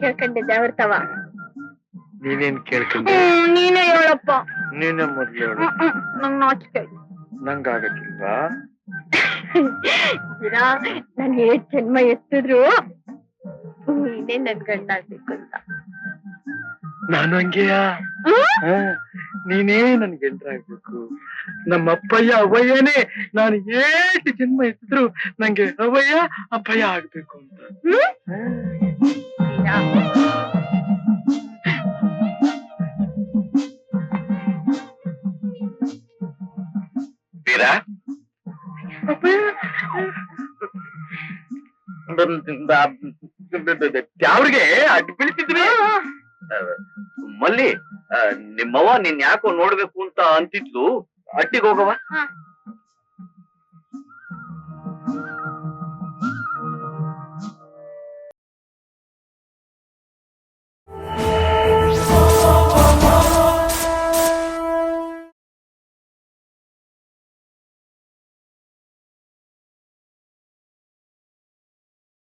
ಕೇಳ್ಕೊಂಡಿದ್ದೆ ಅವ್ರತವ ನೀನೇನ್ ಕೇಳ್ಕೊಂಡೆ? ನೀನೇ ಹೇಳಪ್ಪ. ನೀನೇ ಮೊದ್ಲು ಹೇಳು. ನಂಗ್ ನಾಚಿಕೆ ಆಯ್ತು. ನಂಗಾಗಕ್ಕಿಲ್ವಾ? ಇರಾ ನಾನು ಏಟ್ ಜನ್ಮ ಎತ್ತಿದ್ರು. ನೀನೇ ನನ್ ಗಂಡ ಆಗ್ಬೇಕು ಅಂತ. ನಾನು ಹಂಗೆಯಾ? ನೀನೇ ನನ್ಗೆ ಎಂಟ್ರಾಗ್ಬೇಕು ನಮ್ಮ ಅಪ್ಪಯ್ಯ ಅವಯ್ಯನೇ ನಾನು ಏಟು ಜನ್ಮ ಎತ್ತಿದ್ರು ನಂಗೆ ಅವಯ್ಯ ಅಪ್ಪಯ್ಯ ಆಗ್ಬೇಕು ಅಂತ ವೀರ ಯಾವ್ರಿಗೆ ಅಡ್ಡ ಬೀಳ್ತಿದ್ವಿ ಮಲ್ಲಿ ನಿಮ್ಮವ್ವ ನಿನ್ ಯಾಕೋ ನೋಡ್ಬೇಕು ಅಂತ ಅಂತಿದ್ಲು ಅಟ್ಟಿಗೆ ಹೋಗವ.